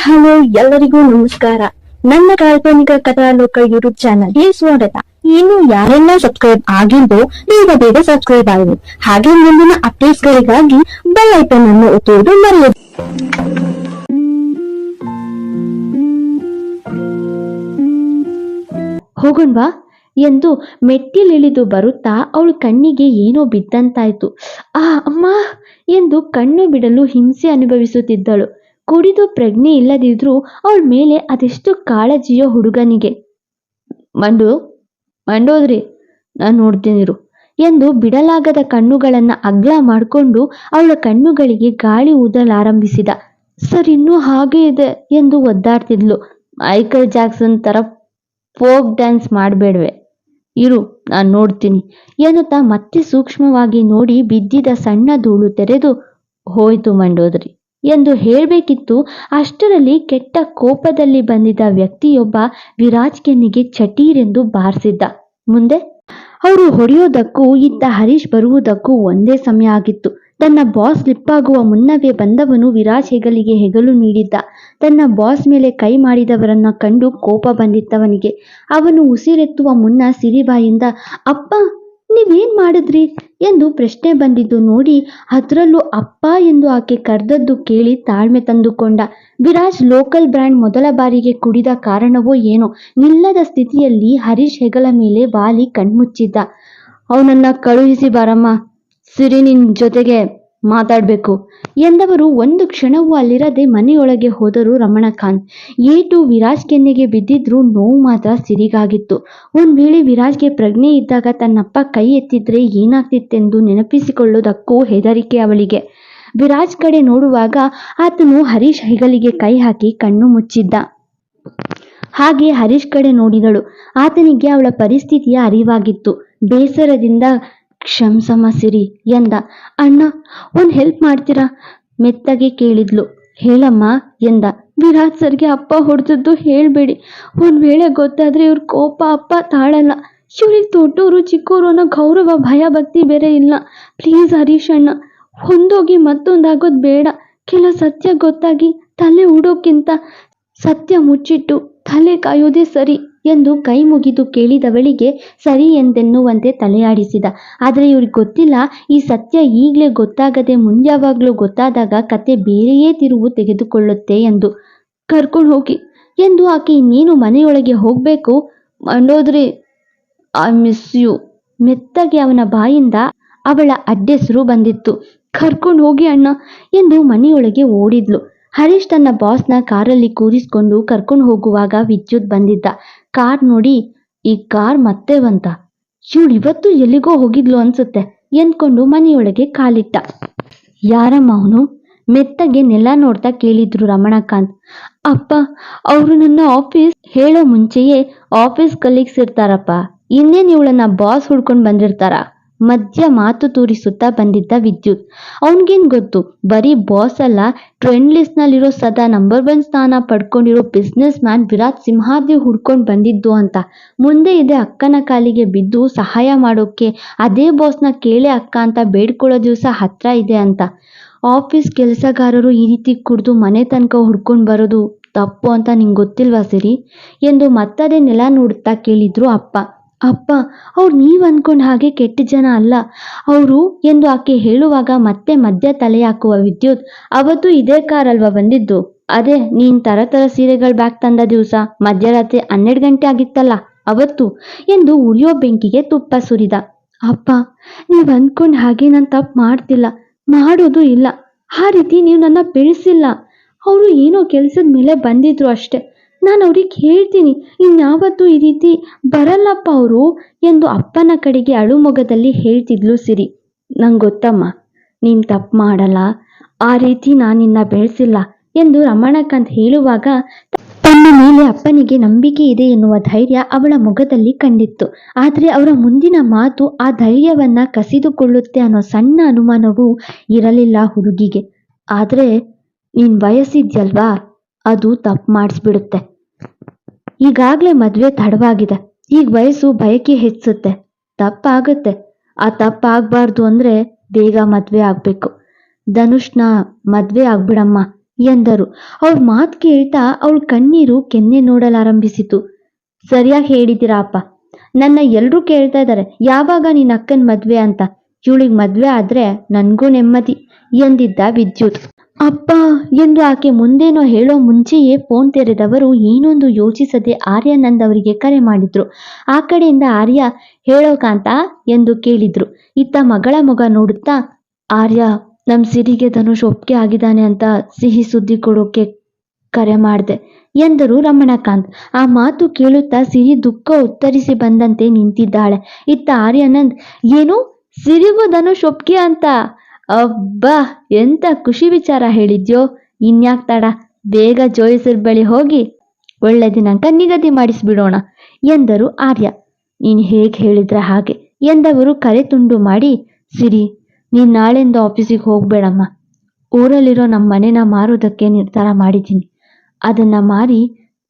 Hello, ಎಲ್ಲರಿಗೂ ನಮಸ್ಕಾರ. ನನ್ನ ಕಾಲ್ಪನಿಕ ಕಥಾಲೋಕ ಯೂಟ್ಯೂಬ್ ಚಾನಲ್ಗೆ ಸ್ವಾಗತ. ಇನ್ನು ಯಾರೆಲ್ಲ ಸಬ್ಸ್ಕ್ರೈಬ್ ಆಗಿದ್ದೋ ಬೇಗ ಬೇಗ ಸಬ್ಸ್ಕ್ರೈಬ್ ಆಗಿ ಹಾಗೆ ಮುಂದಿನ ಅಪ್ಡೇಟ್ಸ್ ಗಳಿಗಾಗಿ ಬೆಲ್ ಐಕನ್ ಅನ್ನು ಒತ್ತುವುದು ಮರೆಯದು. ಹೋಗೋಣ್ವಾ, ಎಂದು ಮೆಟ್ಟಿಲಿಳಿದು ಬರುತ್ತಾ ಅವಳು ಕಣ್ಣಿಗೆ ಏನೋ ಬಿದ್ದಂತಾಯ್ತು. ಆ, ಅಮ್ಮ, ಎಂದು ಕಣ್ಣು ಬಿಡಲು ಹಿಂಸೆ ಅನುಭವಿಸುತ್ತಿದ್ದಳು. ಕುಡಿದು ಪ್ರಜ್ಞೆ ಇಲ್ಲದಿದ್ರೂ ಅವಳ ಮೇಲೆ ಅದೆಷ್ಟು ಕಾಳಜಿಯೋ ಹುಡುಗನಿಗೆ. ಮಂಡು, ಮಂಡೋದ್ರಿ, ನಾನು ನೋಡ್ತೀನಿರು ಎಂದು ಬಿಡಲಾಗದ ಕಣ್ಣುಗಳನ್ನ ಅಗ್ಲ ಮಾಡಿಕೊಂಡು ಅವಳ ಕಣ್ಣುಗಳಿಗೆ ಗಾಳಿ ಊದಲಾರಂಭಿಸಿದ ಸರ್, ಇನ್ನೂ ಹಾಗೆ ಇದೆ ಎಂದು ಒದ್ದಾಡ್ತಿದ್ಲು. ಮೈಕಲ್ ಜಾಕ್ಸನ್ ತರ ಫೋಕ್ ಡ್ಯಾನ್ಸ್ ಮಾಡಬೇಡವೆ. ಇರು, ನಾನು ನೋಡ್ತೀನಿ ಎನ್ನುತ್ತಾ ಮತ್ತೆ ಸೂಕ್ಷ್ಮವಾಗಿ ನೋಡಿ ಬಿದ್ದಿದ್ದ ಸಣ್ಣ ಧೂಳು ತೆರೆದು ಹೋಯ್ತು ಮಂಡೋದ್ರಿ. ಎಂದು ಹೇಳಬೇಕಿತ್ತು. ಅಷ್ಟರಲ್ಲಿ ಕೆಟ್ಟ ಕೋಪದಲ್ಲಿ ಬಂದಿದ್ದ ವ್ಯಕ್ತಿಯೊಬ್ಬ ವಿರಾಜ್ ಕೆನ್ನಿಗೆ ಚಟೀರೆಂದು ಬಾರಿಸಿದ್ದ. ಮುಂದೆ? ಅವರು ಹೊಡೆಯೋದಕ್ಕೂ ಇತ್ತ ಹರೀಶ್ ಬರುವುದಕ್ಕೂ ಒಂದೇ ಸಮಯ ಆಗಿತ್ತು. ತನ್ನ ಬಾಸ್ ಸ್ಲಿಪ್ಪಾಗುವ ಮುನ್ನವೇ ಬಂದವನು ವಿರಾಜ್ ಹೆಗಲಿಗೆ ಹೆಗಲು ನೀಡಿದ್ದ. ತನ್ನ ಬಾಸ್ ಮೇಲೆ ಕೈ ಮಾಡಿದವರನ್ನ ಕಂಡು ಕೋಪ ಬಂದಿತ್ತವನಿಗೆ. ಅವನು ಉಸಿರೆತ್ತುವ ಮುನ್ನ ಸಿರಿಬಾಯಿಂದ, ಅಪ್ಪ ನೀವೇನ್ ಮಾಡಿದ್ರಿ? ಎಂದು ಪ್ರಶ್ನೆ ಬಂದಿದ್ದು ನೋಡಿ ಅದರಲ್ಲೂ ಅಪ್ಪ ಎಂದು ಆಕೆ ಕರೆದದ್ದು ಕೇಳಿ ತಾಳ್ಮೆ ತಂದುಕೊಂಡ. ವಿರಾಜ್ ಲೋಕಲ್ ಬ್ರ್ಯಾಂಡ್ ಮೊದಲ ಬಾರಿಗೆ ಕುಡಿದ ಕಾರಣವೋ ಏನೋ ನಿಲ್ಲದ ಸ್ಥಿತಿಯಲ್ಲಿ ಹರೀಶ್ ಹೆಗಲ ಮೇಲೆ ವಾಲಿ ಕಣ್ಮುಚ್ಚಿದ್ದ. ಅವನನ್ನ ಕಳುಹಿಸಿ ಬಾರಮ್ಮ. ಸಿರಿ ನಿನ್ ಜೊತೆಗೆ. ಮಾತಾಡ್ಬೇಕು. ಎಂದವರು ಒಂದು ಕ್ಷಣವೂ ಅಲ್ಲಿರದೆ ಮನೆಯೊಳಗೆ ಹೋದರು ರಮಣಕಾಂತ್. ಏಟು ವಿರಾಜ್ ಕೆನ್ನೆಗೆ ಬಿದ್ದಿದ್ರು ನೋವು ಮಾತ್ರ ಸಿರಿಗಾಗಿತ್ತು. ಒಂದ್ ವೇಳೆ ವಿರಾಜ್ಗೆ ಪ್ರಜ್ಞೆ ಇದ್ದಾಗ ತನ್ನಪ್ಪ ಕೈ ಎತ್ತಿದ್ರೆ ಏನಾಗ್ತಿತ್ತೆಂದು ನೆನಪಿಸಿಕೊಳ್ಳೋದಕ್ಕೂ ಹೆದರಿಕೆ ಅವಳಿಗೆ. ವಿರಾಜ್ ಕಡೆ ನೋಡುವಾಗ ಆತನು ಹರೀಶ್ ಹೆಗಲಿಗೆ ಕೈ ಹಾಕಿ ಕಣ್ಣು ಮುಚ್ಚಿದ್ದ. ಹಾಗೆ ಹರೀಶ್ ಕಡೆ ನೋಡಿದಳು. ಆತನಿಗೆ ಅವಳ ಪರಿಸ್ಥಿತಿಯ ಅರಿವಾಗಿತ್ತು. ಬೇಸರದಿಂದ ಕ್ಷಮ್ಸಮ ಸಿರಿ ಎಂದ. ಅಣ್ಣ, ಒಂದು ಹೆಲ್ಪ್ ಮಾಡ್ತೀರಾ? ಮೆತ್ತಗೆ ಕೇಳಿದ್ಲು. ಹೇಳಮ್ಮ ಎಂದ. ವಿರಾಟ್ ಸರ್ಗೆ ಅಪ್ಪ ಹೊಡೆದದ್ದು ಹೇಳಬೇಡಿ. ಒಂದು ವೇಳೆ ಗೊತ್ತಾದ್ರೆ ಇವ್ರ ಕೋಪ ಅಪ್ಪ ತಾಳಲ್ಲ. ಇವ್ರಿಗೆ ದೊಡ್ಡವರು ಚಿಕ್ಕವರು ಅನ್ನೋ ಗೌರವ, ಭಯ, ಭಕ್ತಿ ಬೇರೆ ಇಲ್ಲ. ಪ್ಲೀಸ್ ಹರೀಶ್ ಅಣ್ಣ ಒಂದೋಗಿ ಮತ್ತೊಂದಾಗೋದು ಬೇಡ. ಕೆಲ ಸತ್ಯ ಗೊತ್ತಾಗಿ ತಲೆ ಉಡೋಕ್ಕಿಂತ ಸತ್ಯ ಮುಚ್ಚಿಟ್ಟು ತಲೆ ಕಾಯೋದೇ ಸರಿ. ಎಂದು ಕೈ ಮುಗಿದು ಕೇಳಿದವಳಿಗೆ ಸರಿ ಎಂದೆನ್ನುವಂತೆ ತಲೆಯಾಡಿಸಿದ. ಆದರೆ ಇವ್ರಿಗೆ ಗೊತ್ತಿಲ್ಲ, ಈ ಸತ್ಯ ಈಗಲೇ ಗೊತ್ತಾಗದೆ ಮುಂದ್ಯಾವಾಗ್ಲೂ ಗೊತ್ತಾದಾಗ ಕತೆ ಬೇರೆಯೇ ತಿರುವು ತೆಗೆದುಕೊಳ್ಳುತ್ತೆ ಎಂದು. ಕರ್ಕೊಂಡು ಹೋಗಿ. ಎಂದು ಆಕೆ ಇನ್ನೇನು ಮನೆಯೊಳಗೆ ಹೋಗ್ಬೇಕು? ಮಂಡೋದ್ರಿ ಐ ಮಿಸ್ ಯು ಮೆತ್ತಗೆ ಅವನ ಬಾಯಿಂದ ಅವಳ ಅಡ್ಡೆಸರು ಬಂದಿತ್ತು. ಕರ್ಕೊಂಡು ಹೋಗಿ ಅಣ್ಣ ಎಂದು ಮನೆಯೊಳಗೆ ಓಡಿದ್ಲು. ಹರೀಶ್ ತನ್ನ ಬಾಸ್ನ ಕಾರಲ್ಲಿ ಕೂರಿಸ್ಕೊಂಡು ಕರ್ಕೊಂಡು ಹೋಗುವಾಗ ವಿದ್ಯುತ್ ಬಂದಿದ್ದ. ಕಾರ್ ನೋಡಿ, ಈ ಕಾರ್ ಮತ್ತೆ ಬಂತ? ಇವಳು ಇವತ್ತು ಎಲ್ಲಿಗೋ ಹೋಗಿದ್ಲು ಅನ್ಸುತ್ತೆ ಎಂದ್ಕೊಂಡು ಮನೆಯೊಳಗೆ ಕಾಲಿಟ್ಟ. ಯಾರಮ್ಮ ಅವನು? ಮೆತ್ತಗೆ ನೆಲ ನೋಡ್ತಾ ಕೇಳಿದ್ರು ರಮಣಕಾಂತ್. ಅಪ್ಪ, ಅವರು ನನ್ನ ಆಫೀಸ್ ಹೇಳೋ ಮುಂಚೆಯೇ ಆಫೀಸ್ ಕಲೀಗ್ಸ್ ಇರ್ತಾರಪ್ಪ. ಇನ್ನೇನು ಇವಳನ್ನ ಬಾಸ್ ಹುಡ್ಕೊಂಡು ಬಂದಿರ್ತಾರ? ಮಧ್ಯ ಮಾತು ತೂರಿಸುತ್ತಾ ಬಂದಿದ್ದ ವಿದ್ಯುತ್. ಅವನಿಗೇನು ಗೊತ್ತು? ಬರೀ ಬಾಸ್ ಅಲ್ಲ ಟ್ರೆಂಡ್ ಲಿಸ್ಟ್ನಲ್ಲಿರೋ ಸದಾ ನಂಬರ್ ಒನ್ ಸ್ಥಾನ ಪಡ್ಕೊಂಡಿರೋ ಬಿಸ್ನೆಸ್ ಮ್ಯಾನ್ ವಿರಾಟ್ ಸಿಂಹಾದ್ರಿ ಹುಡ್ಕೊಂಡು ಬಂದಿದ್ದು ಅಂತ. ಮುಂದೆ ಇದೆ ಅಕ್ಕನ ಕಾಲಿಗೆ ಬಿದ್ದು ಸಹಾಯ ಮಾಡೋಕೆ, ಅದೇ ಬಾಸ್ನ ಕೇಳೆ ಅಕ್ಕ ಅಂತ ಬೇಡ್ಕೊಳ್ಳೋ ದಿವಸ ಹತ್ರ ಇದೆ ಅಂತ. ಆಫೀಸ್ ಕೆಲಸಗಾರರು ಈ ರೀತಿ ಕುಡಿದು ಮನೆ ತನಕ ಹುಡ್ಕೊಂಡು ಬರೋದು ತಪ್ಪು ಅಂತ ನಿಂಗೆ ಗೊತ್ತಿಲ್ವಾ ಸರಿ? ಎಂದು ಮತ್ತದೇ ನೆಲ ನೋಡುತ್ತಾ ಕೇಳಿದ್ರು ಅಪ್ಪ. ಅಪ್ಪ, ಅವ್ರು ನೀವು ಅಂದ್ಕೊಂಡು ಹಾಗೆ ಕೆಟ್ಟ ಜನ ಅಲ್ಲ. ಅವರು ಎಂದು ಆಕೆ ಹೇಳುವಾಗ ಮತ್ತೆ ಮಧ್ಯ ತಲೆ ಹಾಕುವ ವಿದ್ಯುತ್ ಅವತ್ತು ಇದೇ ಕಾರ್ ಅಲ್ವಾ ಬಂದಿದ್ದು? ಅದೇ, ನೀನ್ ತರ ತರ ಸೀರೆಗಳು ಬ್ಯಾಗ್ ತಂದ ದಿವಸ, ಮಧ್ಯರಾತ್ರಿ ಹನ್ನೆರಡು ಗಂಟೆ ಆಗಿತ್ತಲ್ಲ, ಅವತ್ತು ಎಂದು ಉರಿಯೋ ಬೆಂಕಿಗೆ ತುಪ್ಪ ಸುರಿದ. ಅಪ್ಪ, ನೀವು ಅನ್ಕೊಂಡ್ ಹಾಗೆ ನಾನು ತಪ್ಪು ಮಾಡ್ತಿಲ್ಲ, ಮಾಡೋದು ಇಲ್ಲ. ಆ ರೀತಿ ನೀವು ನನ್ನ ಬೆಳೆಸಿಲ್ಲ. ಅವರು ಏನೋ ಕೆಲಸದ ಮೇಲೆ ಬಂದಿದ್ರು ಅಷ್ಟೆ. ನಾನು ಅವ್ರಿಗೆ ಹೇಳ್ತೀನಿ, ಇನ್ಯಾವತ್ತೂ ಈ ರೀತಿ ಬರಲ್ಲಪ್ಪ ಅವರು ಎಂದು ಅಪ್ಪನ ಕಡೆಗೆ ಅಳುಮೊಗದಲ್ಲಿ ಹೇಳ್ತಿದ್ಲು ಸಿರಿ. ನಂಗೆ ಗೊತ್ತಮ್ಮ, ನೀನು ತಪ್ಪು ಮಾಡಲ್ಲ, ಆ ರೀತಿ ನಾನಿನ್ನ ನಿನ್ನ ಬೆಳೆಸಿಲ್ಲ ಎಂದು ರಮಣಕಾಂತ್ ಹೇಳುವಾಗ ತನ್ನ ಮೇಲೆ ಅಪ್ಪನಿಗೆ ನಂಬಿಕೆ ಇದೆ ಎನ್ನುವ ಧೈರ್ಯ ಅವಳ ಮುಖದಲ್ಲಿ ಕಂಡಿತ್ತು. ಆದರೆ ಅವರ ಮುಂದಿನ ಮಾತು ಆ ಧೈರ್ಯವನ್ನ ಕಸಿದುಕೊಳ್ಳುತ್ತೆ ಅನ್ನೋ ಸಣ್ಣ ಅನುಮಾನವೂ ಇರಲಿಲ್ಲ ಹುಡುಗಿಗೆ. ಆದರೆ, ನೀನು ವಯಸ್ಸಿದ್ಯಲ್ವಾ? ಅದು ತಪ್ಪು ಮಾಡಿಸ್ಬಿಡುತ್ತೆ. ಈಗಾಗಲೇ ಮದ್ವೆ ತಡವಾಗಿದೆ. ಈಗ ವಯಸ್ಸು ಬಯಕೆ ಹೆಚ್ಚುತ್ತೆ. ತಪ್ಪಾಗುತ್ತೆ. ಆ ತಪ್ಪಾಗಬಾರ್ದು ಅಂದ್ರೆ ಬೇಗ ಮದ್ವೆ ಆಗ್ಬೇಕು. ಧನುಷ್ನ, ಮದ್ವೆ ಆಗ್ಬಿಡಮ್ಮ ಎಂದರು. ಅವ್ರ ಮಾತು ಕೇಳ್ತಾ ಅವಳ ಕಣ್ಣೀರು ಕೆನ್ನೆ ನೋಡಲಾರಂಭಿಸಿತು ಸರಿಯಾಗಿ ಹೇಳಿದ್ದೀರಾ ಅಪ್ಪ? ನನ್ನ ಎಲ್ರೂ ಕೇಳ್ತಾ ಇದ್ದಾರೆ ಯಾವಾಗ ನಿನ್ನ ಅಕ್ಕನ ಮದ್ವೆ ಅಂತ? ಇವಳಿಗೆ ಮದ್ವೆ ಆದ್ರೆ ನನ್ಗೂ ನೆಮ್ಮದಿ ಎಂದಿದ್ದ ವಿದ್ಯುತ್. ಅಪ್ಪ ಎಂದು ಆಕೆ ಮುಂದೇನೋ ಹೇಳೋ ಮುಂಚೆಯೇ ಫೋನ್ ತೆರೆದವರು ಏನೊಂದು ಯೋಚಿಸದೆ ಆರ್ಯಾನಂದ್ ಅವರಿಗೆ ಕರೆ ಮಾಡಿದ್ರು. ಆ ಕಡೆಯಿಂದ ಆರ್ಯ, ಹೇಳೋ ಕಾಂತ ಎಂದು ಕೇಳಿದ್ರು. ಇತ್ತ ಮಗಳ ಮಗ ನೋಡುತ್ತಾ, ಆರ್ಯ, ನಮ್ ಸಿರಿಗೆ ಧನುಷ್ ಒಪ್ಪಿಗೆ ಆಗಿದ್ದಾನೆ ಅಂತ ಸಿಹಿ ಸುದ್ದಿ ಕೊಡೋಕೆ ಕರೆ ಮಾಡಿದೆ ಎಂದರು ರಮಣಕಾಂತ್. ಆ ಮಾತು ಕೇಳುತ್ತಾ ಸಿರಿ ದುಃಖ ಉತ್ತರಿಸಿ ಬಂದಂತೆ ನಿಂತಿದ್ದಾಳೆ. ಇತ್ತ ಆರ್ಯಾನಂದ್, ಏನು? ಸಿರಿಗೂ ಧನುಷ್ ಒಪ್ಪಿಗೆ ಅಂತ? ಅಬ್ಬಾ ಎಂತ ಖುಷಿ ವಿಚಾರ ಹೇಳಿದ್ಯೋ? ಇನ್ಯಾಕ್ ತಡ ಬೇಗ ಜೋಯಿಸರ್ ಬಳಿ ಹೋಗಿ ಒಳ್ಳೆ ದಿನಾಂಕ ನಿಗದಿ ಮಾಡಿಸ್ಬಿಡೋಣ ಎಂದರು ಆರ್ಯ. ನೀನು ಹೇಗೆ ಹೇಳಿದ್ರೆ ಹಾಗೆ ಎಂದವರು ಕರೆ ತುಂಡು ಮಾಡಿ, ಸಿರಿ, ನೀನು ನಾಳೆಯಿಂದ ಆಫೀಸಿಗೆ ಹೋಗ್ಬೇಡಮ್ಮ. ಊರಲ್ಲಿರೋ ನಮ್ಮ ಮನೆನ ಮಾರೋದಕ್ಕೆ ನಿರ್ಧಾರ ಮಾಡಿದ್ದೀನಿ. ಅದನ್ನು ಮಾರಿ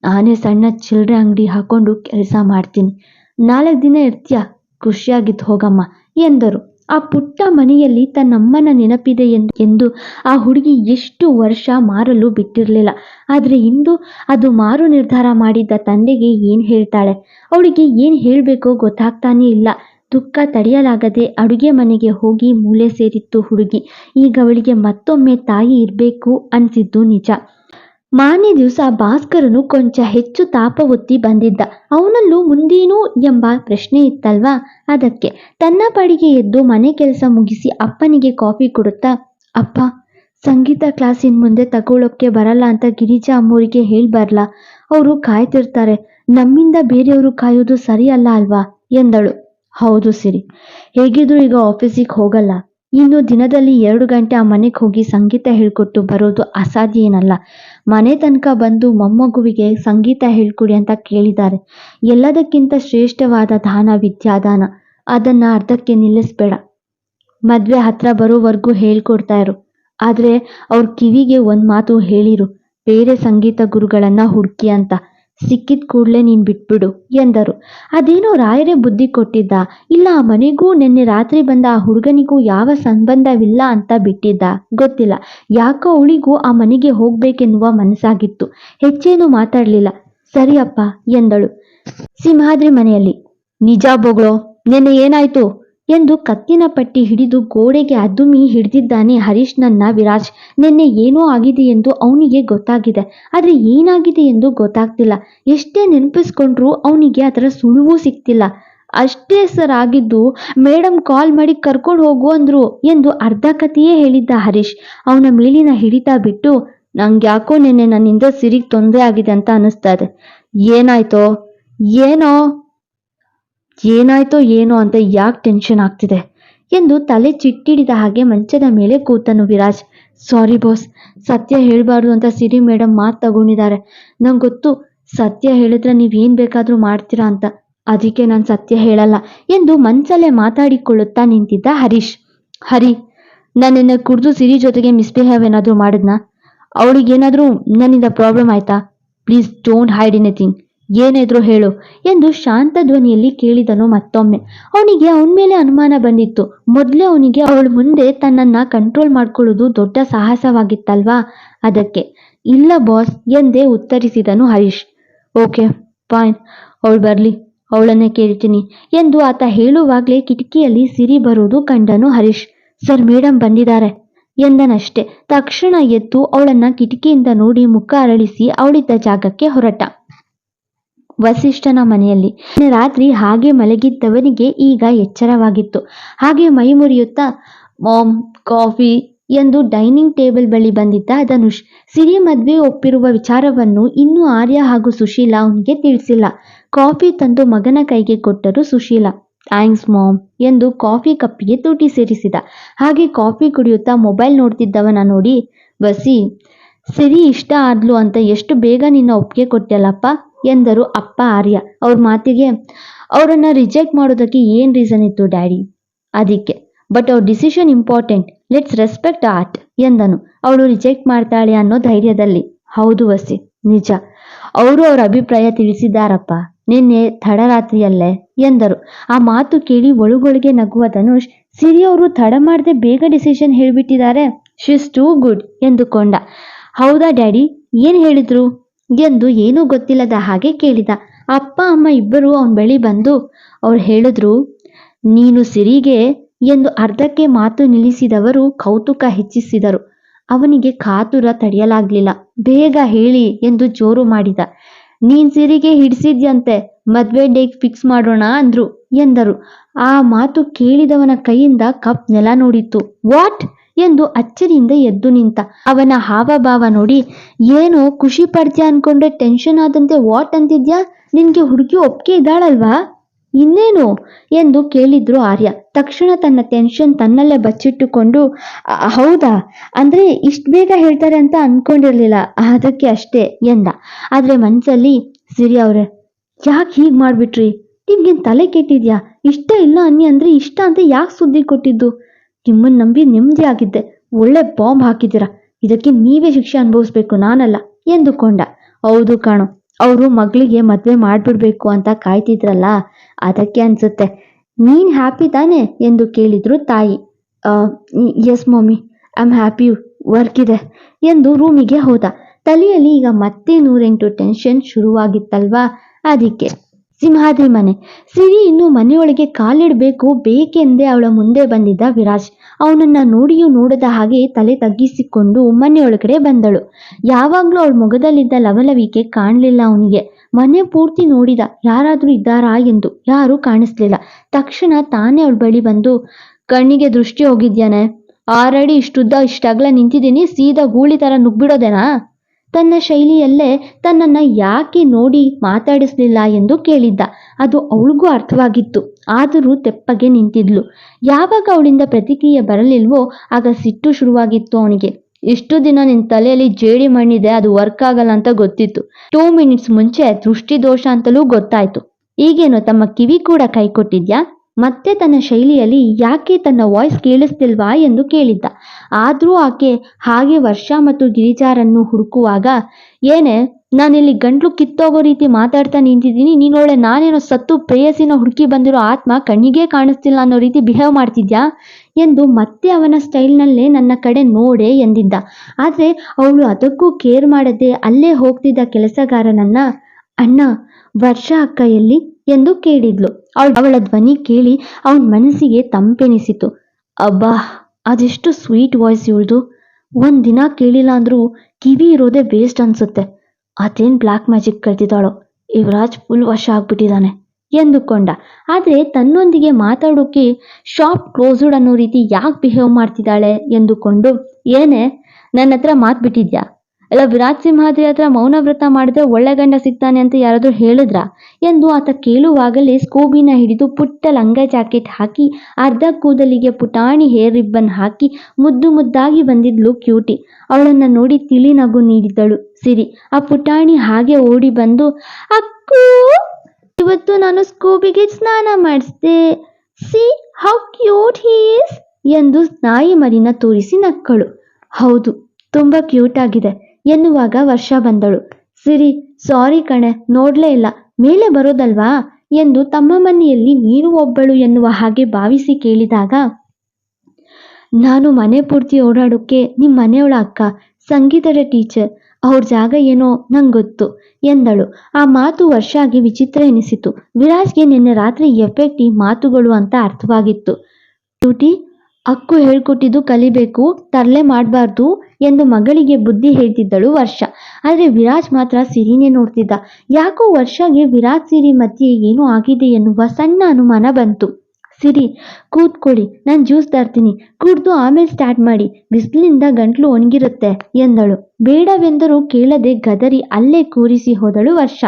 ನಾನೇ ಸಣ್ಣ ಚಿಲ್ಲರೆ ಅಂಗಡಿ ಹಾಕೊಂಡು ಕೆಲಸ ಮಾಡ್ತೀನಿ. ನಾಲ್ಕು ದಿನ ಇರ್ತೀಯ? ಖುಷಿಯಾಗಿದ್ದು ಹೋಗಮ್ಮ ಎಂದರು. ಆ ಪುಟ್ಟ ಮನೆಯಲ್ಲಿ ತನ್ನಮ್ಮನ ನೆನಪಿದೆ ಎಂದು ಆ ಹುಡುಗಿ ಎಷ್ಟು ವರ್ಷ ಮಾರಲು ಬಿಟ್ಟಿರಲಿಲ್ಲ. ಆದರೆ ಇಂದು ಅದು ಮಾರು ನಿರ್ಧಾರ ಮಾಡಿದ್ದ ತಂದೆಗೆ ಏನು ಹೇಳ್ತಾಳೆ? ಅವಳಿಗೆ ಏನು ಹೇಳಬೇಕೋ ಗೊತ್ತಾಗ್ತಾನೇ ಇಲ್ಲ. ದುಃಖ ತಡೆಯಲಾಗದೆ ಅಡುಗೆ ಮನೆಗೆ ಹೋಗಿ ಮೂಲೆ ಸೇರಿತ್ತು ಹುಡುಗಿ. ಈಗ ಅವಳಿಗೆ ಮತ್ತೊಮ್ಮೆ ತಾಯಿ ಇರಬೇಕು ಅನ್ಸಿದ್ದು ನಿಜ. ಮಾರನೇ ದಿವಸ ಭಾಸ್ಕರನು ಕೊಂಚ ಹೆಚ್ಚು ತಾಪ ಒತ್ತಿ ಬಂದಿದ್ದ. ಅವನಲ್ಲೂ ಮುಂದೇನು ಎಂಬ ಪ್ರಶ್ನೆ ಇತ್ತಲ್ವಾ? ಅದಕ್ಕೆ ತನ್ನ ಪಾಡಿಗೆ ಎದ್ದು ಮನೆ ಕೆಲಸ ಮುಗಿಸಿ ಅಪ್ಪನಿಗೆ ಕಾಫಿ ಕೊಡುತ್ತಾ, ಅಪ್ಪ, ಸಂಗೀತ ಕ್ಲಾಸಿನ ಮುಂದೆ ತಗೊಳ್ಳೋಕ್ಕೆ ಬರಲ್ಲ ಅಂತ ಗಿರಿಜಾ ಅಮ್ಮೂರಿಗೆ ಹೇಳಿ ಬರಲ್ಲ ಅವರು ಕಾಯ್ತಿರ್ತಾರೆ. ನಮ್ಮಿಂದ ಬೇರೆಯವರು ಕಾಯೋದು ಸರಿಯಲ್ಲ ಅಲ್ವಾ? ಎಂದಳು. ಹೌದು ಸಿರಿ. ಹೇಗಿದ್ರು ಈಗ ಆಫೀಸಿಗೆ ಹೋಗಲ್ಲ. ಇನ್ನು ದಿನದಲ್ಲಿ ಎರಡು ಗಂಟೆ ಆ ಮನೆಗೆ ಹೋಗಿ ಸಂಗೀತ ಹೇಳ್ಕೊಟ್ಟು ಬರೋದು ಅಸಾಧ್ಯ ಏನಲ್ಲ. ಮನೆ ತನಕ ಬಂದು ಮೊಮ್ಮಗುವಿಗೆ ಸಂಗೀತ ಹೇಳ್ಕೊಡಿ ಅಂತ ಕೇಳಿದ್ದಾರೆ. ಎಲ್ಲದಕ್ಕಿಂತ ಶ್ರೇಷ್ಠವಾದ ದಾನ ವಿದ್ಯಾದಾನ. ಅದನ್ನ ಅರ್ಧಕ್ಕೆ ನಿಲ್ಲಿಸ್ಬೇಡ. ಮದ್ವೆ ಹತ್ರ ಬರೋವರೆಗೂ ಹೇಳ್ಕೊಡ್ತಾ ಇರು. ಆದ್ರೆ ಅವ್ರ ಕಿವಿಗೆ ಒಂದ್ ಮಾತು ಹೇಳಿರು. ಬೇರೆ ಸಂಗೀತ ಗುರುಗಳನ್ನ ಹುಡುಕಿ ಅಂತ. ಸಿಕ್ಕಿದ ಕೂಡಲೇ ನೀನು ಬಿಟ್ಬಿಡು ಎಂದರು. ಅದೇನೋ ರಾಯರೇ ಬುದ್ಧಿ ಕೊಟ್ಟಿದ್ದ? ಇಲ್ಲ, ಆ ಮನೆಗೂ ನಿನ್ನೆ ರಾತ್ರಿ ಬಂದ ಆ ಹುಡುಗನಿಗೂ ಯಾವ ಸಂಬಂಧವಿಲ್ಲ ಅಂತ ಬಿಟ್ಟಿದ್ದ? ಗೊತ್ತಿಲ್ಲ. ಯಾಕೋ ಅವಳಿಗೂ ಆ ಮನೆಗೆ ಹೋಗ್ಬೇಕೆನ್ನುವ ಮನಸ್ಸಾಗಿತ್ತು. ಹೆಚ್ಚೇನು ಮಾತಾಡಲಿಲ್ಲ. ಸರಿಯಪ್ಪ, ಎಂದಳು. ಸಿಂಹಾದ್ರಿ ಮನೆಯಲ್ಲಿ. ನಿಜ ಬೊಗಳೋ, ನಿನ್ನೆ ಏನಾಯ್ತು? ಎಂದು ಕತ್ತಿನ ಪಟ್ಟಿ ಹಿಡಿದು ಗೋಡೆಗೆ ಅದುಮಿ ಹಿಡಿದಿದ್ದಾನೆ ಹರೀಶ್ನನ್ನ ವಿರಾಜ್. ನಿನ್ನೆ ಏನೋ ಆಗಿದೆ ಎಂದು ಅವನಿಗೆ ಗೊತ್ತಾಗಿದೆ. ಆದರೆ ಏನಾಗಿದೆ ಎಂದು ಗೊತ್ತಾಗ್ತಿಲ್ಲ. ಎಷ್ಟೇ ನೆನಪಿಸ್ಕೊಂಡ್ರೂ ಅವನಿಗೆ ಅದರ ಸುಳುವೂ ಸಿಗ್ತಿಲ್ಲ ಅಷ್ಟೇ ಸರ್ ಆಗಿದ್ದು ಮೇಡಮ್ ಕಾಲ್ ಮಾಡಿ ಕರ್ಕೊಂಡು ಹೋಗು ಅಂದ್ರು ಎಂದು ಅರ್ಧ ಕಥೆಯೇ ಹೇಳಿದ್ದ ಹರೀಶ್. ಅವನ ಮೇಲಿನ ಹಿಡಿತ ಬಿಟ್ಟು ನಂಗೆ ಯಾಕೋ ನಿನ್ನೆ ನನ್ನಿಂದ ಸಿರಿಗೆ ತೊಂದರೆ ಆಗಿದೆ ಅಂತ ಅನಿಸ್ತಾ ಇದೆ. ಏನಾಯ್ತೋ? ಏನೋ? ಏನಾಯ್ತೋ ಏನೋ ಅಂತ ಯಾಕೆ ಟೆನ್ಷನ್ ಆಗ್ತಿದೆ? ಎಂದು ತಲೆ ಚಿಟ್ಟಿಡಿದ ಹಾಗೆ ಮಂಚದ ಮೇಲೆ ಕೂತನು ವಿರಾಜ್. ಸಾರಿ ಬಾಸ್ ಸತ್ಯ ಹೇಳಬಾರ್ದು ಅಂತ ಸಿರಿ ಮೇಡಮ್ ಮಾತು ತಗೊಂಡಿದ್ದಾರೆ. ನಂಗೆ ಗೊತ್ತು, ಸತ್ಯ ಹೇಳಿದ್ರೆ ನೀವೇನು ಬೇಕಾದರೂ ಮಾಡ್ತೀರಾ ಅಂತ. ಅದಕ್ಕೆ ನಾನು ಸತ್ಯ ಹೇಳಲ್ಲ ಎಂದು ಮನ್ಸಲ್ಲೇ ಮಾತಾಡಿಕೊಳ್ಳುತ್ತಾ ನಿಂತಿದ್ದ ಹರೀಶ್. ಹರಿ, ನನ್ನನ್ನು ಕುಡಿದು ಸಿರಿ ಜೊತೆಗೆ ಮಿಸ್ಬಿಹೇವ್ ಏನಾದರೂ ಮಾಡಿದ್ನಾ? ಅವಳಿಗೇನಾದರೂ ನನ್ನಿಂದ ಪ್ರಾಬ್ಲಮ್ ಆಯ್ತಾ? ಪ್ಲೀಸ್ ಡೋಂಟ್ ಹೈಡ್ ಎನಿಥಿಂಗ್ ಏನಿದ್ರು ಹೇಳು ಎಂದು ಶಾಂತ ಧ್ವನಿಯಲ್ಲಿ ಕೇಳಿದನು ಮತ್ತೊಮ್ಮೆ. ಅವನಿಗೆ ಅವನ ಮೇಲೆ ಅನುಮಾನ ಬಂದಿತ್ತು. ಮೊದಲೇ ಅವನಿಗೆ ಅವಳ ಮುಂದೆ ತನ್ನನ್ನ ಕಂಟ್ರೋಲ್ ಮಾಡ್ಕೊಳ್ಳೋದು ದೊಡ್ಡ ಸಾಹಸವಾಗಿತ್ತಲ್ವಾ? ಅದಕ್ಕೆ, ಇಲ್ಲ ಬಾಸ್ ಎಂದೇ ಉತ್ತರಿಸಿದನು ಹರೀಶ್. ಓಕೆ ಫೈನ್ ಅವಳು ಬರಲಿ, ಅವಳನ್ನೇ ಕೇಳ್ತೀನಿ ಎಂದು ಆತ ಹೇಳುವಾಗಲೇ ಕಿಟಕಿಯಲ್ಲಿ ಸಿರಿ ಬರುವುದು ಕಂಡನು ಹರೀಶ್. ಸರ್ ಮೇಡಮ್ ಬಂದಿದ್ದಾರೆ ಎಂದನಷ್ಟೇ. ತಕ್ಷಣ ಎದ್ದು ಅವಳನ್ನ ಕಿಟಕಿಯಿಂದ ನೋಡಿ ಮುಖ ಅರಳಿಸಿ ಅವಳಿದ್ದ ಜಾಗಕ್ಕೆ ಹೊರಟ. ವಸಿಷ್ಠನ ಮನೆಯಲ್ಲಿ. ರಾತ್ರಿ ಹಾಗೆ ಮಲಗಿದ್ದವನಿಗೆ ಈಗ ಎಚ್ಚರವಾಗಿತ್ತು. ಹಾಗೆ ಮೈ ಮುರಿಯುತ್ತಾ ಮಾಮ್, ಕಾಫಿ ಎಂದು ಡೈನಿಂಗ್ ಟೇಬಲ್ ಬಳಿ ಬಂದಿದ್ದ ಧನುಷ್, ಸಿರಿ ಮದುವೆ ಒಪ್ಪಿರುವ ವಿಚಾರವನ್ನು ಇನ್ನೂ ಆರ್ಯ ಹಾಗೂ ಸುಶೀಲಾ ಅವನಿಗೆ ತಿಳಿಸಿಲ್ಲ. ಕಾಫಿ ತಂದು ಮಗನ ಕೈಗೆ ಕೊಟ್ಟರು ಸುಶೀಲಾ. ಥ್ಯಾಂಕ್ಸ್, ಮಾಮ್ ಎಂದು ಕಾಫಿ ಕಪ್ಪಿಗೆ ತೂಟಿ ಸೇರಿಸಿದ. ಹಾಗೆ ಕಾಫಿ ಕುಡಿಯುತ್ತಾ ಮೊಬೈಲ್ ನೋಡ್ತಿದ್ದವನ ನೋಡಿ ಬಸಿ ಸಿರಿ ಇಷ್ಟ ಆದ್ಲು ಅಂತ ಎಷ್ಟು ಬೇಗ ನಿನ್ನ ಒಪ್ಪಿಗೆ ಕೊಟ್ಟೆಲ್ಲಪ್ಪ ಎಂದರು ಅಪ್ಪ ಆರ್ಯ. ಅವ್ರ ಮಾತಿಗೆ, ಅವರನ್ನ ರಿಜೆಕ್ಟ್ ಮಾಡೋದಕ್ಕೆ ಏನ್ ರೀಸನ್ ಇತ್ತು ಡ್ಯಾಡಿ? ಅದಕ್ಕೆ ಬಟ್ ಅವ್ರ decision important let's respect art ಎಂದನು. ಅವಳು ರಿಜೆಕ್ಟ್ ಮಾಡ್ತಾಳೆ ಅನ್ನೋ ಧೈರ್ಯದಲ್ಲಿ. ಹೌದು ವಸಿ ನಿಜ. ಅವರು ಅವ್ರ ಅಭಿಪ್ರಾಯ ತಿಳಿಸಿದ್ದಾರಪ್ಪ. ನಿನ್ನೆ ತಡರಾತ್ರಿಯಲ್ಲೇ, ಎಂದರು. ಆ ಮಾತು ಕೇಳಿ ಒಳಗೊಳಗೆ ನಗುವ ಧನುಷ್ ಸಿರಿ ಅವರು ತಡ ಮಾಡದೆ ಬೇಗ ಡಿಸಿಷನ್ ಹೇಳಿಬಿಟ್ಟಿದ್ದಾರೆ. ಶಿಸ್ ಟೂ ಗುಡ್ ಎಂದುಕೊಂಡ. ಹೌದಾ ಡ್ಯಾಡಿ, ಏನ್ ಹೇಳಿದ್ರು? ಎಂದು ಏನೂ ಗೊತ್ತಿಲ್ಲದ ಹಾಗೆ ಕೇಳಿದ. ಅಪ್ಪ, ಅಮ್ಮ ಇಬ್ಬರು ಅವನ ಬಳಿ ಬಂದು ಅವ್ರು ಹೇಳಿದ್ರು, ನೀನು ಸಿರಿಗೆ ಎಂದು ಅರ್ಧಕ್ಕೆ ಮಾತು ನಿಲ್ಲಿಸಿದವರು ಕೌತುಕ ಹೆಚ್ಚಿಸಿದರು. ಅವನಿಗೆ ಕಾತುರ ತಡೆಯಲಾಗ್ಲಿಲ್ಲ. ಬೇಗ ಹೇಳಿ ಎಂದು ಜೋರು ಮಾಡಿದ. ನೀನ್ ಸಿರಿಗೆ ಹಿಡಿಸಿದ್ಯಂತೆ, ಮದ್ವೆ ಡೇಟ್ ಫಿಕ್ಸ್ ಮಾಡೋಣ ಅಂದ್ರು ಎಂದರು. ಆ ಮಾತು ಕೇಳಿದವನ ಕೈಯಿಂದ ಕಪ್ ನೆಲ ನೋಡಿತ್ತು. ವಾಟ್? ಎಂದು ಅಚ್ಚರಿಯಿಂದ ಎದ್ದು ನಿಂತ ಅವನ ಹಾವಭಾವ ನೋಡಿ ಏನು ಖುಷಿ ಪಡ್ತೀಯ ಅನ್ಕೊಂಡ್ರೆ ಟೆನ್ಷನ್ ಆದಂತೆ ವಾಟ್ ಅಂತಿದ್ಯಾ? ನಿನ್ಗೆ ಹುಡುಗಿ ಒಪ್ಪಿಗೆ ಇದ್ದಾಳಲ್ವಾ? ಇನ್ನೇನು? ಎಂದು ಕೇಳಿದ್ರು ಆರ್ಯ. ತಕ್ಷಣ ತನ್ನ ಟೆನ್ಷನ್ ತನ್ನಲ್ಲೇ ಬಚ್ಚಿಟ್ಟುಕೊಂಡು "ಆ, ಹೌದಾ? ಅಂದ್ರೆ ಇಷ್ಟು ಬೇಗ ಹೇಳ್ತಾರೆ ಅಂತ ಅನ್ಕೊಂಡಿರ್ಲಿಲ್ಲ. ಅದಕ್ಕೆ ಅಷ್ಟೇ ಎಂದ. ಆದ್ರೆ ಮನ್ಸಲ್ಲಿ ಸಿರಿ ಅವ್ರೆ ಯಾಕೆ ಹೀಗ್ ಮಾಡ್ಬಿಟ್ರಿ? ನಿಮ್ಗೇನ್ ತಲೆ ಕೆಟ್ಟಿದ್ಯಾ? ಇಷ್ಟ ಇಲ್ಲ ಅನ್ನಿ ಅಂದ್ರೆ ಇಷ್ಟ ಅಂತ ಯಾಕೆ ಸುದ್ದಿ ಕೊಟ್ಟಿದ್ದು? ನಿಮ್ಮನ್ನ ನಂಬಿ ನೆಮ್ಮದಿ ಆಗಿದ್ದೆ. ಒಳ್ಳೆ ಬಾಂಬ್ ಹಾಕಿದ್ದೀರಾ? ಇದಕ್ಕೆ ನೀವೇ ಶಿಕ್ಷೆ ಅನುಭವಿಸ್ಬೇಕು, ನಾನಲ್ಲ, ಎಂದುಕೊಂಡ. ಹೌದು ಕಾಣು, ಅವರು ಮಗಳಿಗೆ ಮದ್ವೆ ಮಾಡ್ಬಿಡ್ಬೇಕು ಅಂತ ಕಾಯ್ತಿದ್ರಲ್ಲ, ಅದಕ್ಕೆ ಅನ್ಸುತ್ತೆ. ನೀನ್ ಹ್ಯಾಪಿ ತಾನೆ? ಎಂದು ಕೇಳಿದ್ರು ತಾಯಿ. Yes mummy I am happy work ಇದೆ, ಎಂದು ರೂಮಿಗೆ ಹೋದ. ತಲೆಯಲ್ಲಿ ಈಗ ಮತ್ತೆ ನೂರೆಂಟು ಟೆನ್ಷನ್ ಶುರುವಾಗಿತ್ತಲ್ವಾ, ಅದಕ್ಕೆ. ಸಿಂಹಾದ್ರಿ ಮನೆ. ಸಿರಿ ಇನ್ನು ಮನೆಯೊಳಗೆ ಕಾಲಿಡಬೇಕು, ಬೇಕೆಂದೇ ಅವಳ ಮುಂದೆ ಬಂದಿದ್ದ ವಿರಾಜ್. ಅವನನ್ನ ನೋಡಿಯೂ ನೋಡದ ಹಾಗೆ ತಲೆ ತಗ್ಗಿಸಿಕೊಂಡು ಮನೆಯೊಳಗಡೆ ಬಂದಳು. ಯಾವಾಗ್ಲೂ ಅವಳ ಮೊಗದಲ್ಲಿದ್ದ ಲವಲವಿಕೆ ಕಾಣಲಿಲ್ಲ ಅವನಿಗೆ. ಮನೆ ಪೂರ್ತಿ ನೋಡಿದ, ಯಾರಾದ್ರೂ ಇದ್ದಾರಾ ಎಂದು ಯಾರೂ ಕಾಣಿಸ್ಲಿಲ್ಲ. ತಕ್ಷಣ ತಾನೇ ಅವಳ ಬಳಿ ಬಂದು, ಕಣ್ಣಿಗೆ ದೃಷ್ಟಿ ಹೋಗಿದ್ಯಾನೆ? ಆರಡಿ ಇಷ್ಟುದ್ದ ಇಷ್ಟಾಗ್ಲ ನಿಂತಿದ್ದೀನಿ, ಸೀದಾ ಗೂಳಿ ತರ ನುಗ್ಬಿಡೋದೇನಾ? ತನ್ನ ಶೈಲಿಯಲ್ಲೇ ತನ್ನನ್ನ ಯಾಕೆ ನೋಡಿ ಮಾತಾಡಿಸ್ಲಿಲ್ಲ ಎಂದು ಕೇಳಿದ್ದ. ಅದು ಅವಳಿಗೂ ಅರ್ಥವಾಗಿತ್ತು. ಆದರೂ ತೆಪ್ಪಗೆ ನಿಂತಿದ್ಲು. ಯಾವಾಗ ಅವಳಿಂದ ಪ್ರತಿಕ್ರಿಯೆ ಬರಲಿಲ್ವೋ ಆಗ ಸಿಟ್ಟು ಶುರುವಾಗಿತ್ತು ಅವನಿಗೆ. ಇಷ್ಟು ದಿನ ನಿನ್ನ ತಲೆಯಲ್ಲಿ ಜೇಡಿ ಮಣ್ಣಿದೆ, ಅದು ವರ್ಕ್ ಆಗಲ್ಲ ಅಂತ ಗೊತ್ತಿತ್ತು. ಟೂ ಮಿನಿಟ್ಸ್ ಮುಂಚೆ ದೃಷ್ಟಿ ದೋಷ ಅಂತಲೂ ಗೊತ್ತಾಯ್ತು. ಈಗೇನು ತಮ್ಮ ಕಿವಿ ಕೂಡ ಕೈ ಕೊಟ್ಟಿದ್ಯಾ? ಮತ್ತೆ ತನ್ನ ಶೈಲಿಯಲ್ಲಿ ಯಾಕೆ ತನ್ನ ವಾಯ್ಸ್ ಕೇಳಿಸ್ತಿಲ್ವಾ ಎಂದು ಕೇಳಿದ್ದ. ಆದರೂ ಆಕೆ ಹಾಗೆ ವರ್ಷ ಮತ್ತು ಗಿರಿಜಾರನ್ನು ಹುಡುಕುವಾಗ, ಏನೇ, ನಾನಿಲ್ಲಿ ಗಂಟ್ಲು ಕಿತ್ತೋಗೋ ರೀತಿ ಮಾತಾಡ್ತಾ ನಿಂತಿದ್ದೀನಿ, ನೀನೊಳ್ಳೆ ನಾನೇನೋ ಸತ್ತು ಪ್ರೇಯಸಿನ ಹುಡುಕಿ ಬಂದಿರೋ ಆತ್ಮ ಕಣ್ಣಿಗೆ ಕಾಣಿಸ್ತಿಲ್ಲ ಅನ್ನೋ ರೀತಿ ಬಿಹೇವ್ ಮಾಡ್ತಿದ್ಯಾ ಎಂದು ಮತ್ತೆ ಅವನ ಸ್ಟೈಲ್ನಲ್ಲೇ ನನ್ನ ಕಡೆ ನೋಡೆ ಎಂದಿದ್ದ. ಆದರೆ ಅವಳು ಅದಕ್ಕೂ ಕೇರ್ ಮಾಡದೆ ಅಲ್ಲೇ ಹೋಗ್ತಿದ್ದ ಕೆಲಸಗಾರನನ್ನ, ಅಣ್ಣ, ವರ್ಷ ಅಕ್ಕ ಎಲ್ಲಿ? ಎಂದು ಕೇಳಿದ್ಲು. ಅವಳು ಅವಳ ಧ್ವನಿ ಕೇಳಿ ಅವನ ಮನಸ್ಸಿಗೆ ತಂಪೆನಿಸಿತು. ಅಬ್ಬಾ, ಅದೆಷ್ಟು ಸ್ವೀಟ್ ವಾಯ್ಸ್ ಇವಳ್ದು. ಒಂದ್ ದಿನ ಕೇಳಿಲ್ಲ ಅಂದ್ರೂ ಕಿವಿ ಇರೋದೇ ವೇಸ್ಟ್ ಅನ್ಸುತ್ತೆ. ಅದೇನ್ ಬ್ಲ್ಯಾಕ್ ಮ್ಯಾಜಿಕ್ ಕಲ್ತಿದ್ದಾಳೋ ಯುವರಾಜ್ ಫುಲ್ ವಶ ಆಗ್ಬಿಟ್ಟಿದ್ದಾನೆ ಎಂದುಕೊಂಡ. ಆದ್ರೆ ತನ್ನೊಂದಿಗೆ ಮಾತಾಡೋಕೆ ಶಾಪ್ ಕ್ಲೋಸ್ಡ್ ಅನ್ನೋ ರೀತಿ ಯಾಕೆ ಬಿಹೇವ್ ಮಾಡ್ತಿದ್ದಾಳೆ ಎಂದುಕೊಂಡು, ಏನೇ ನನ್ನ ಹತ್ರ ಮಾತು ಬಿಟ್ಟಿದ್ಯಾ? ಎಲ್ಲ ವಿರಾಜ್ ಸಿಂಹಾದ್ರಿ ಹತ್ರ ಮೌನ ವ್ರತ ಮಾಡಿದ್ರೆ ಒಳ್ಳೆ ಗಂಡ ಸಿಗ್ತಾನೆ ಅಂತ ಯಾರಾದರೂ ಹೇಳಿದ್ರ? ಎಂದು ಆತ ಕೇಳುವಾಗಲೇ ಸ್ಕೂಬಿನ ಹಿಡಿದು ಪುಟ್ಟ ಲಂಗ ಜಾಕೆಟ್ ಹಾಕಿ, ಅರ್ಧ ಕೂದಲಿಗೆ ಪುಟಾಣಿ ಹೇರ್ ರಿಬ್ಬನ್ ಹಾಕಿ ಮುದ್ದು ಮುದ್ದಾಗಿ ಬಂದಿದ್ಲು ಕ್ಯೂಟಿ. ಅವಳನ್ನ ನೋಡಿ ತಿಳಿ ನಗು ನೀಡಿದ್ದಳು ಸಿರಿ, ಆ ಪುಟಾಣಿ ಹಾಗೆ ಓಡಿ ಬಂದು, ಅಕ್ಕೂ, ಇವತ್ತು ನಾನು ಸ್ಕೂಬಿಗೆ ಸ್ನಾನ ಮಾಡಿಸ್ದೆ. ಸಿ, ಹೌ ಕ್ಯೂಟ್ ಹೀಸ್ ಎಂದು ನಾಯಿ ಮರಿನ ತೋರಿಸಿ ನಕ್ಕಳು. ಹೌದು, ತುಂಬಾ ಕ್ಯೂಟ್ ಆಗಿದೆ. ಎನ್ನುವಾಗ ವರ್ಷ ಬಂದಳು. ಸಿರಿ, ಸಾರಿ ಕಣೆ, ನೋಡ್ಲೇ ಇಲ್ಲ. ಮೇಲೆ ಬರೋದಲ್ವಾ? ಎಂದು ತಮ್ಮ ಮನೆಯಲ್ಲಿ ನೀನು ಒಬ್ಬಳು ಎನ್ನುವ ಹಾಗೆ ಭಾವಿಸಿ ಕೇಳಿದಾಗ, ನಾನು ಮನೆ ಪೂರ್ತಿ ಓಡಾಡೋಕ್ಕೆ ನಿಮ್ಮ ಮನೆಯವಳ ಅಕ್ಕ, ಸಂಗೀತದ ಟೀಚರ್, ಅವ್ರ ಜಾಗ ಏನೋ ನಂಗೆ ಗೊತ್ತು ಎಂದಳು. ಆ ಮಾತು ವರ್ಷಾಗಿ ವಿಚಿತ್ರ ಎನಿಸಿತು. ವಿರಾಜ್ಗೆ ನಿನ್ನೆ ರಾತ್ರಿ ಎಫೆಕ್ಟ್ ಈ ಮಾತುಗಳು ಅಂತ ಅರ್ಥವಾಗಿತ್ತು. ಟ್ಯೂಟಿ ಅಕ್ಕು ಹೇಳ್ಕೊಟ್ಟಿದ್ದು ಕಲಿಬೇಕು, ತರಲೆ ಮಾಡಬಾರ್ದು ಎಂದು ಮಗಳಿಗೆ ಬುದ್ಧಿ ಹೇಳ್ತಿದ್ದಳು ವರ್ಷ. ಆದರೆ ವಿರಾಜ್ ಮಾತ್ರ ಸಿರಿನೇ ನೋಡ್ತಿದ್ದ. ಯಾಕೋ ವರ್ಷಗೆ ವಿರಾಜ್ ಸಿರಿ ಮಧ್ಯೆ ಏನೋ ಆಗಿದೆ ಎನ್ನುವ ಸಣ್ಣ ಅನುಮಾನ ಬಂತು. ಸಿರಿ ಕೂತ್ಕೊಳ್ಳಿ, ನಾನು ಜ್ಯೂಸ್ ತರ್ತೀನಿ. ಕುಡ್ದು ಆಮೇಲೆ ಸ್ಟಾರ್ಟ್ ಮಾಡಿ. ಬಿಸಿಲಿಂದ ಗಂಟ್ಲು ಒಣಗಿರುತ್ತೆ ಎಂದಳು. ಬೇಡವೆಂದರೂ ಕೇಳದೆ ಗದರಿ ಅಲ್ಲೇ ಕೂರಿಸಿ ಹೋದಳು ವರ್ಷ.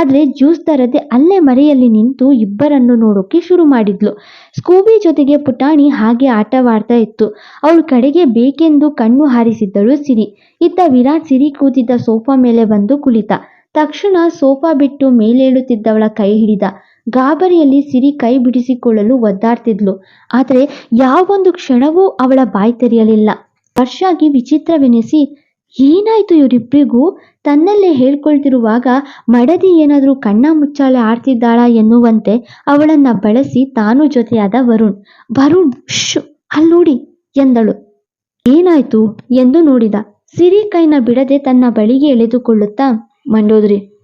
ಆದರೆ ಜ್ಯೂಸ್ ತರದೆ ಅಲ್ಲೇ ಮರೆಯಲ್ಲಿ ನಿಂತು ಇಬ್ಬರನ್ನು ನೋಡೋಕೆ ಶುರು ಮಾಡಿದ್ಲು. ಸ್ಕೂಬಿ ಜೊತೆಗೆ ಪುಟಾಣಿ ಹಾಗೆ ಆಟವಾಡ್ತಾ ಇತ್ತು. ಅವಳು ಕಡೆಗೆ ಬೇಕೆಂದು ಕಣ್ಣು ಹಾರಿಸಿದ್ದಳು ಸಿರಿ ಇತ್ತ ವಿರಾಟ್ ಸಿರಿ ಕೂತಿದ್ದ ಸೋಫಾ ಮೇಲೆ ಬಂದು ಕುಳಿತ. ತಕ್ಷಣ ಸೋಫಾ ಬಿಟ್ಟು ಮೇಲೇಳುತ್ತಿದ್ದವಳ ಕೈ ಹಿಡಿದ. ಗಾಬರಿಯಲ್ಲಿ ಸಿರಿ ಕೈ ಬಿಡಿಸಿಕೊಳ್ಳಲು ಒದ್ದಾಡ್ತಿದ್ಲು. ಆದರೆ ಯಾವೊಂದು ಕ್ಷಣವೂ ಅವಳ ಬಾಯಿ ತೆರೆಯಲಿಲ್ಲ. ವರ್ಷಾಗಿ ವಿಚಿತ್ರವೆನಿಸಿ, ಏನಾಯ್ತು ಇವರಿಬ್ಬರಿಗೂ ತನ್ನಲ್ಲೇ ಹೇಳ್ಕೊಳ್ತಿರುವಾಗ ಮಡದಿ ಏನಾದರೂ ಕಣ್ಣ ಮುಚ್ಚಾಳೆ ಆಡ್ತಿದ್ದಾಳ ಎನ್ನುವಂತೆ ಅವಳನ್ನ ಬಳಸಿ ತಾನು ಜೊತೆಯಾದ ವರುಣ್. ವರುಣ್ ಶು ಅಲ್ಲಿ ಎಂದಳು. ಏನಾಯ್ತು? ಎಂದು ನೋಡಿದ. ಸಿರಿ ಕೈನ ಬಿಡದೆ ತನ್ನ ಬಳಿಗೆ ಎಳೆದುಕೊಳ್ಳುತ್ತಾ, ಮಂಡೋದ್ರಿ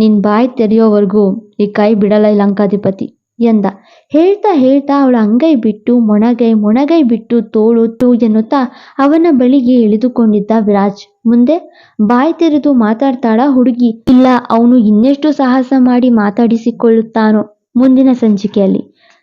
ನಿನ್ ಬಾಯಿ ತೆರೆಯೋವರೆಗೂ ಈ ಕೈ ಬಿಡಲ್ಲ ಲಂಕಾಧಿಪತಿ ಎಂದ. ಹೇಳ್ತಾ ಹೇಳ್ತಾ ಅವಳ ಅಂಗೈ ಬಿಟ್ಟು ಮೊಣಗೈ ಮೊಣಗೈ ಬಿಟ್ಟು ತೋಳು ತೂ ಎನ್ನುತ್ತಾ ಅವನ ಬಳಿಗೆ ಎಳೆದುಕೊಂಡಿದ್ದ ವಿರಾಜ್. ಮುಂದೆ? ಬಾಯಿ ತೆರೆದು ಮಾತಾಡ್ತಾಳ ಹುಡುಗಿ. ಇಲ್ಲ, ಅವನು ಇನ್ನೆಷ್ಟು ಸಾಹಸ ಮಾಡಿ ಮಾತಾಡಿಸಿಕೊಳ್ಳುತ್ತಾನೋ ಮುಂದಿನ ಸಂಚಿಕೆಯಲ್ಲಿ.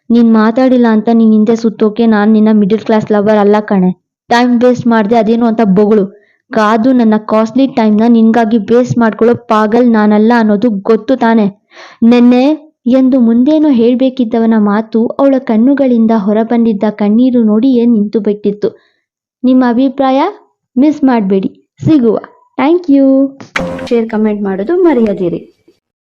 ನೀನ್ ಮಾತಾಡಿಲ್ಲ ಅಂತ ನೀನ್ ಹಿಂದೆ ಸುತ್ತೋಕೆ ನಾನು ನಿನ್ನ ಮಿಡಲ್ ಕ್ಲಾಸ್ ಲವರ್ ಅಲ್ಲ ಕಣೆ. ಟೈಮ್ ವೇಸ್ಟ್ ಮಾಡಿದೆ ಅದೇನು ಅಂತ ಬೊಗಳು. ಕಾದು ನನ್ನ ಕಾಸ್ಟ್ಲಿ ಟೈಮ್ನ ನಿನ್ಗಾಗಿ ವೇಸ್ಟ್ ಮಾಡ್ಕೊಳ್ಳೋ ಪಾಗಲ್ ನಾನಲ್ಲ ಅನ್ನೋದು ಗೊತ್ತು ತಾನೆ. ನೆನ್ನೆ ಎಂದು ಮುಂದೇನೋ ಹೇಳ್ಬೇಕಿದ್ದವನ ಮಾತು ಅವಳ ಕಣ್ಣುಗಳಿಂದ ಹೊರಬಂದಿದ್ದ ಕಣ್ಣೀರು ನೋಡಿಯೇ ನಿಂತು ಬಿಟ್ಟಿತ್ತು. ನಿಮ್ಮ ಅಭಿಪ್ರಾಯ? ಮಿಸ್ ಮಾಡಬೇಡಿ. ಸಿಗುವ. ಥ್ಯಾಂಕ್ ಯು ಶೇರ್ ಕಮೆಂಟ್ ಮಾಡೋದು ಮರೆಯದಿರಿ.